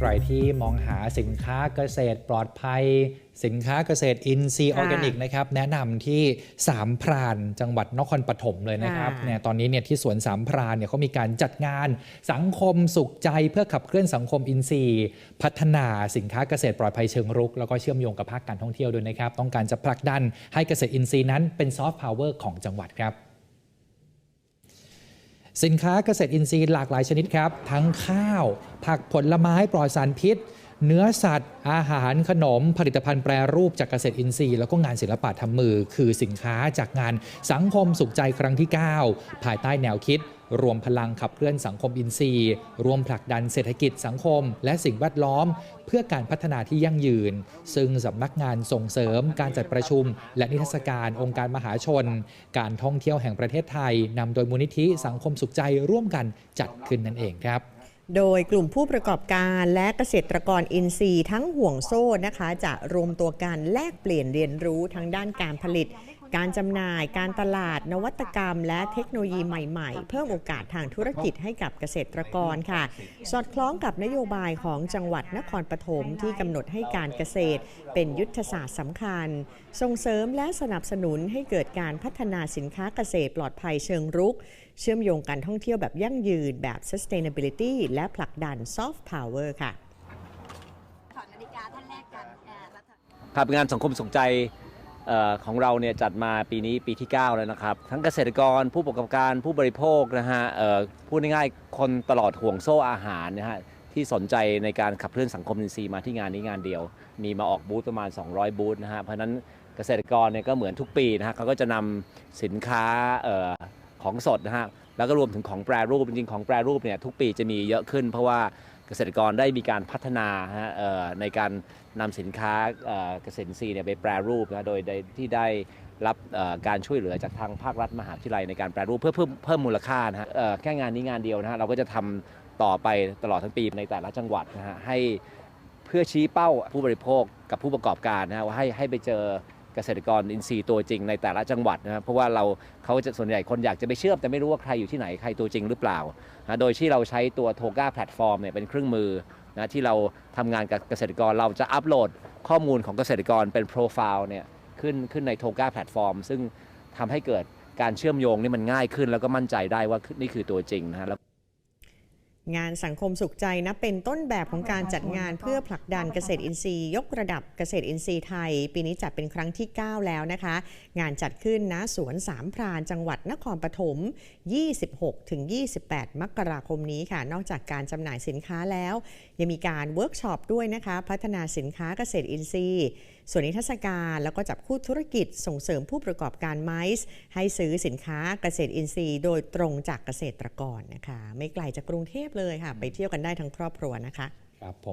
ใครที่มองหาสินค้าเกษตรปลอดภัย สินค้าเกษตรอินทรีย์อค่ะอร์แกนิกนะครับแนะนำที่สามพรานจังหวัดนครปฐมเลยนะครับค่ะเนี่ยตอนนี้เนี่ยที่สวนสามพรานเนี่ยเขามีการจัดงานสังคมสุขใจเพื่อขับเคลื่อนสังคมอินทรีย์ พัฒนาสินค้าเกษตรปลอดภัยเชิงรุก แล้วก็เชื่อมโยงกับภาคการท่องเที่ยวด้วยนะครับ ต้องการจะผลักดันให้เกษตรอินทรีย์นั้นเป็นซอฟต์พาวเวอร์ของจังหวัดครับ สินค้าเกษตรอินทรีย์หลากหลายชนิดครับ ทั้งข้าว ผักผลไม้ปลอดสารพิษ เนื้อสัตว์ อาหารขนม ผลิตภัณฑ์แปรรูปจากเกษตรอินทรีย์ แล้วก็งานศิลปะทำมือ คือสินค้าจากงานสังคมสุขใจครั้งที่ 9 ภายใต้แนวคิด รวมพลังขับเคลื่อนสังคมอินทรีย์ รวมผลักดันเศรษฐกิจสังคม และสิ่งแวดล้อม เพื่อการพัฒนาที่ยั่งยืน ซึ่งสำนักงานส่งเสริม การจัดประชุม และนิทรรศการองค์การมหาชน การท่องเที่ยวแห่งประเทศไทยนำโดยมูลนิธิสังคมสุขใจร่วมกันจัดขึ้นนั่นเองครับ โดยกลุ่มผู้ประกอบการและเกษตรกรอินทรีย์ทั้งห่วงโซ่นะคะ จะรวมตัวกันแลกเปลี่ยนเรียนรู้ทั้งด้านการผลิต การจำหน่าย การตลาด นวัตกรรม และเทคโนโลยีใหม่ๆ เพิ่มโอกาสทางธุรกิจให้กับเกษตรกรค่ะ สอดคล้องกับนโยบายของจังหวัดนครปฐมที่กำหนดให้การเกษตร เป็นยุทธศาสตร์สำคัญ ส่งเสริมและสนับสนุนให้เกิดการพัฒนาสินค้าเกษตรปลอดภัยเชิงรุก เชื่อมโยงการท่องเที่ยวแบบยั่งยืนแบบ sustainability และผลักดัน soft power ค่ะถอดนาฬิกาท่านแรกกันเอ่อรัฐครับงานสังคมสนใจเอ่อ ของเราเนี่ยจัดมาปีนี้ปีที่ 9 แล้วนะครับ ทั้งเกษตรกรผู้ประกอบการผู้บริโภคนะฮะพูดง่ายๆคนตลอดห่วงโซ่อาหารนะฮะที่สนใจในการขับเคลื่อนสังคมอินทรีย์มาที่งานนี้งานเดียว มีมาออกบูธประมาณ 200 บูธนะฮะเพราะนั้นเกษตรกรเนี่ยก็เหมือนทุกปีนะฮะเขาก็จะนำสินค้าออของสดนะฮะแล้วก็รวมถึงของแปรรูปจริงๆของแปรรูปเนี่ยทุกปีจะมีเยอะขึ้น เพราะว่า เกษตรกรได้มีการพัฒนาในการนำสินค้าเกษตรอินทรีเนี่ยไปแปรรูปนะโดยที่ได้รับการช่วยเหลือจากทางภาครัฐมหาวิทยาลัยในการแปรรูปเพื่อเพิ่มเพิ่มมูลค่านะฮะแค่งานนี้งานเดียวนะฮะเราก็จะทำต่อไปตลอดทั้งปีในแต่ละจังหวัดนะฮะให้เพื่อชี้เป้าผู้บริโภคกับผู้ประกอบการนะฮะว่าให้ให้ไปเจอ เกษตรกรอินทรีย์ตัวจริงในแต่ละจังหวัดนะครับเพราะว่าเราเขาจะส่วนใหญ่คนอยากจะไปเชื่อมแต่ไม่รู้ว่าใครอยู่ที่ไหนใครตัวจริงหรือเปล่า โดยที่เราใช้ตัวโทก้าแพลตฟอร์มเนี่ยเป็นเครื่องมือนะที่เราทำงานกับเกษตรกรเราจะอัปโหลดข้อมูลของเกษตรกรเป็นโปรไฟล์เนี่ยขึ้นขึ้นในโทก้าแพลตฟอร์มซึ่งทำให้เกิดการเชื่อมโยงนี่มันง่ายขึ้นแล้วก็มั่นใจได้ว่านี่คือตัวจริงนะฮะแล้ว งานสังคมสุขใจนะเป็นต้นแบบของการจัดงานเพื่อผลักดันเกษตรอินทรีย์ ยกระดับเกษตรอินทรีย์ไทย ปีนี้จัดเป็นครั้งที่ 9 แล้วนะคะ งานจัดขึ้นณสวนสามพรานจังหวัดนครปฐม 26-28 มกราคมนี้ค่ะ นอกจากการจำหน่ายสินค้าแล้ว ยังมีการเวิร์กช็อปด้วยนะคะ พัฒนาสินค้าเกษตรอินทรีย์ ส่วนนิทรรศการแล้วก็จับคู่ธุรกิจส่งเสริมผู้ประกอบการไมซ์ให้ซื้อสินค้าเกษตรอินทรีย์ โดยตรงจากเกษตรกรนะคะ ไม่ไกลจากกรุงเทพเลยค่ะ ไปเที่ยวกันได้ทั้งครอบครัวนะคะ ครับผม